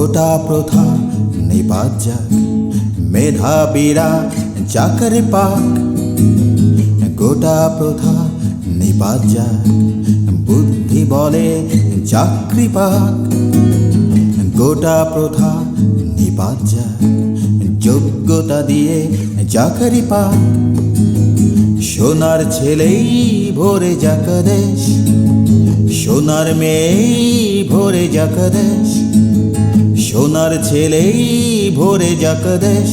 গোটা প্রথা নিপাত যাক। মেধাবীরা চাকরি পাক। গোটা প্রথা নিপাত যাক। বুদ্ধি বলে চাকরি পাক। গোটা প্রথা নিপাত যাক। যোগ্যতা দিয়ে চাকরি পাক। সোনার ছেলেই ভরে যাক দেশ। সোনার মেয়েই ভরে যাক দেশ। সোনার ছেলেই ভরে যাক দেশ,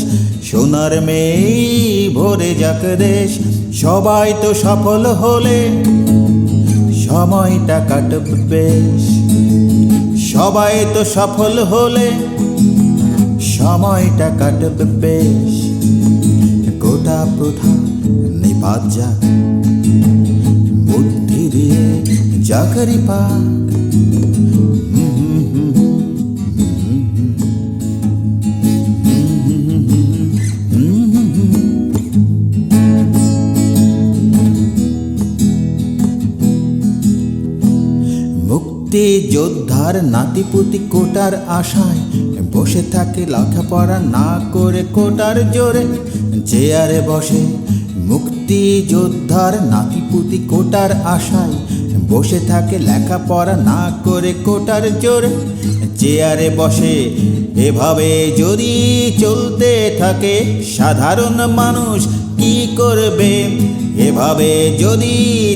সোনার মেয়েই ভরে যাক দেশ। সবাই তো সফল হলে সময়টা কাটবে সবাই তো সফল হলে সময়টা কাটবে বেশ। গোটা প্রথা নিপাত যাক, বুদ্ধি দিয়ে চাকরি পাক। মুক্তি যোদ্ধার নাতিপুতি কোটার আশায় বসে থাকে লেখাপড়া না করে কোটার জোরে। চেয়ারে বসে মুক্তি যোদ্ধার নাতিপুতি কোটার আশায় বসে থাকে লেখাপড়া না করে কোটার জোরে। চেয়ারে বসে এভাবে যদি চলতে থাকে, সাধারণ মানুষ কি করবে? এভাবে যদি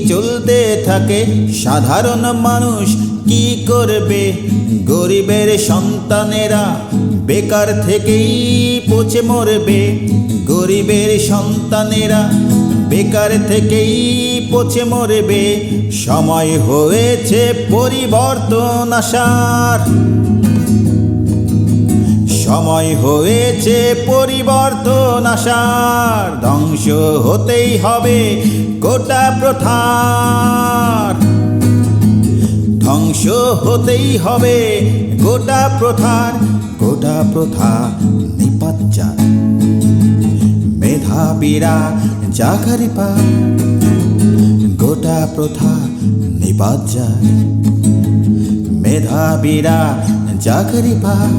চলতে থাকে, সাধারণ মানুষ কি করবে? গরিবের সন্তানেরা বেকার থেকেই পচে মরবে। গরিবের সন্তানেরা বেকার থেকেই পচে মরবে। সময় হয়েছে পরিবর্তন আসার। সময় হয়েছে পরিবর্তন আসার। ধ্বংস হতেই হবে গোটা প্রথার। ধ্বংস হতেই হবে গোটা প্রথার। গোটা প্রথা যাক মেধাবীরা চাকারি পায় গোটা প্রথা নিপাত যায় মেধাবীরা চাকরি পায়